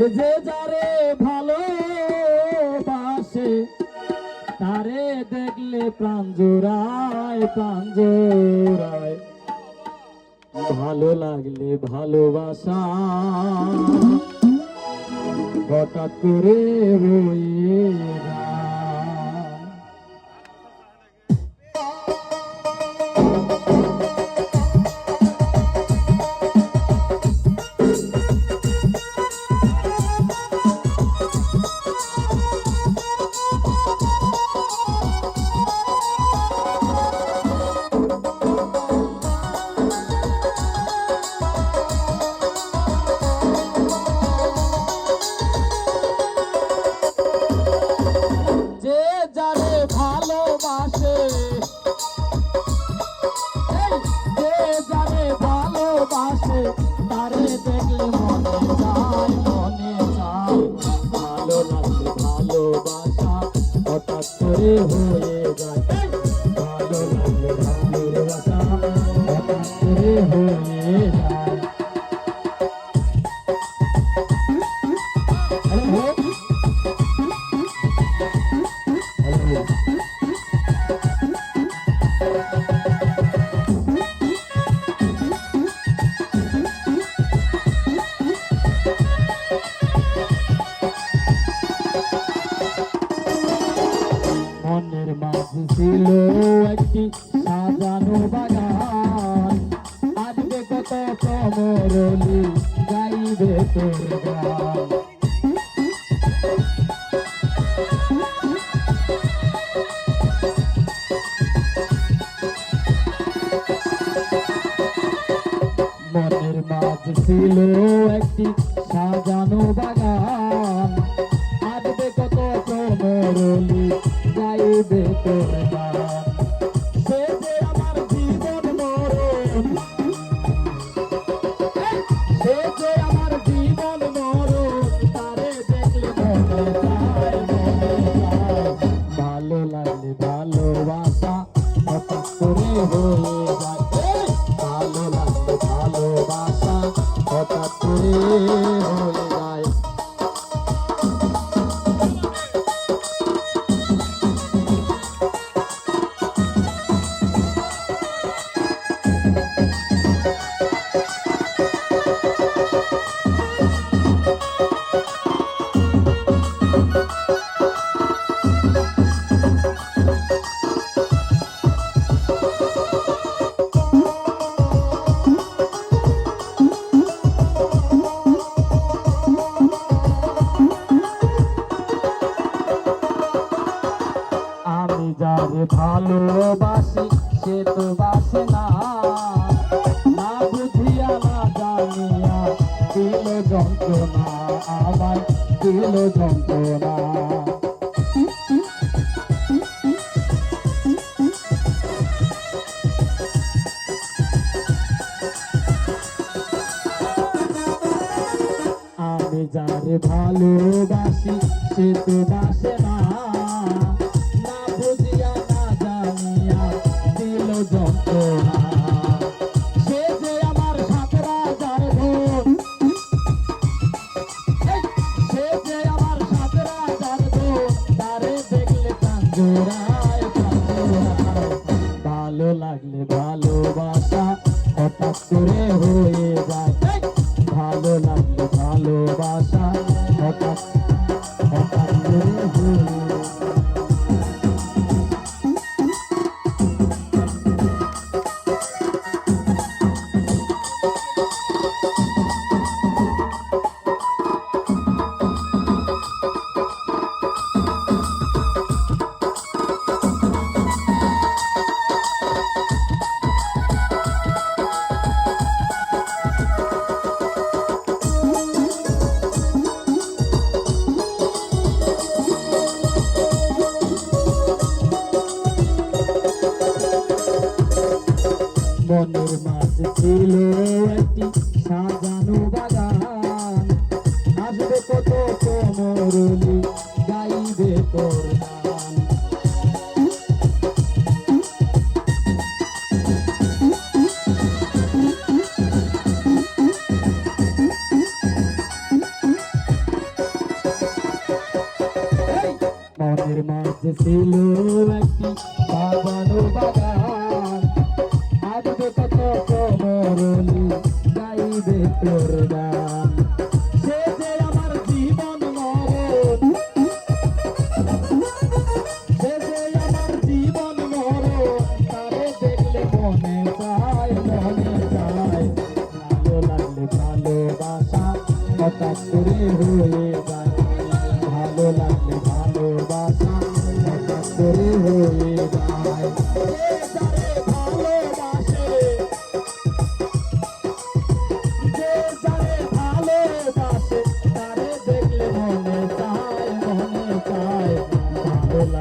যে যারে ভালোবাসে, তারে দেখলে প্রাণ জোড়ায় প্রাণ জোড়ায়। ভালো লাগলে ভালোবাসা। হঠাৎ করে রয়ে হঠাৎ করে হয়ে যায়। ছিল একটি সাজানো বাগান। আজকে কত কমরলি গাইবে তোর। গান মনের মাঝে ছিল একটি সাজানো বাগান। আজকে কত প্রমরলি ভালো লাগলে ভালোবাসা হঠাৎ করে হয়ে লাগলে ভালোবাসা, সে তো বাসে না। না বুঝিয়া না জানিয়া দিল যন্ত্রণা, আমায় দিল যন্ত্রণা। আমি যারে ভালোবাসি, সে তো বাসে না। ভালো লাগলে ভালোবাসা হঠাৎ করে হয়ে যায়। ভালো লাগলে ভালোবাসা হঠাৎ হঠাৎ করে হয়ে বনের মাঝে ছিল একটি সাজানো বাগান। আসবে কত কোমরলি, গাইবে তোর মনের মাঝে ছিল একটি বাগানো বাগান। কোরবান সে যে আমার জীবন মরণ সে যে আমার জীবন মরণ তারে দেখলে মনে চায় মনে চায়। ভালো লাগলে ভালোবাসা হঠাৎ করে হয়ে